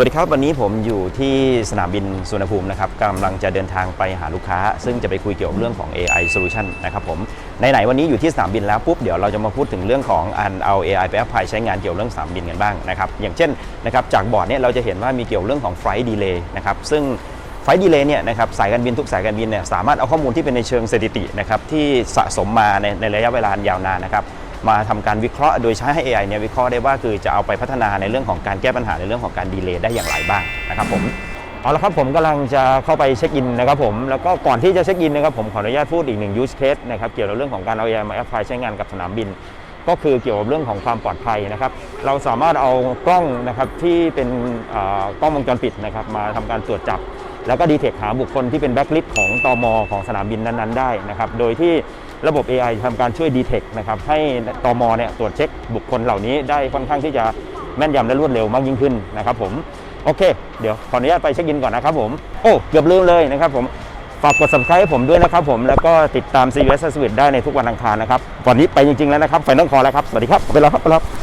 วัสดีครับ วันนี้ผมอยู่ที่สนามบินสุวรรณภูมินะครับกำลังจะเดินทางไปหาลูกค้า ซึ่งจะไปคุยเกี่ยวกับเรื่องของ AI solution นะครับผมไหนๆวันนี้อยู่ที่สนามบินแล้วปุ๊บเดี๋ยวเราจะมาพูดถึงเรื่องของอันเอา AI ไปแอพพลายใช้งานเกี่ยวกับเรื่องสนามบินกันบ้างนะครับอย่างเช่นนะครับจากบอร์ดเนี่ยเราจะเห็นว่ามีเกี่ยวเรื่องของ flight delay นะครับซึ่งไฟดีเลย์เนี่ยนะครับสายการบินทุกสายการบินเนี่ยสามารถเอาข้อมูลที่เป็นในเชิงสถิตินะครับที่สะสมมาในในระยะเวลายาวนานนะครับ มาทำการวิเคราะห์ โดยใช้ AI เนี่ยวิเคราะห์ได้ว่าคือจะเอาไปพัฒนาในเรื่องของการแก้ปัญหาในเรื่องของการดีเลย์ได้อย่างไรบ้างนะครับผมเอาละครับผมกำลังจะเข้าไปเช็คอินนะครับผมแล้วก็ก่อนที่จะเช็คอินนะครับผมขออนุญาตพูดอีกหนึ่ง use case นะครับเกี่ยวกับเรื่องของการเอา AI มาแอพพลายใช้งานกับสนามบิน ก็คือเกี่ยวกับเรื่องของความปลอดภัยนะครับ เราสามารถเอากล้องนะครับที่เป็นกล้องวงจรปิดนะครับมาทำการตรวจจับ แล้วก็ดีเทคหาบุคคลที่เป็นแบ็กลิสต์ของตอมของสนามบินนั้นๆได้นะครับโดยที่ระบบ AI ทำการช่วยดีเทคนะครับให้ตอมเนี่ยตรวจเช็คบุคคลเหล่านี้ได้ค่อนข้างที่จะแม่นยำและรวดเร็วมากยิ่งขึ้นนะครับผมโอเค เดี๋ยวขออนุญาตไปเช็คอินก่อนนะครับผมโอ้เกือบลืมเลยนะครับผมฝากกด subscribe ให้ผมด้วยนะครับผมแล้วก็ติดตาม CUS Service ได้ในทุกวันอังคารนะครับวันนี้ไปจริงๆแล้วนะครับไฟนอลคอแล้วครับสวัสดีครับไปแล้วครับไปแล้วครับ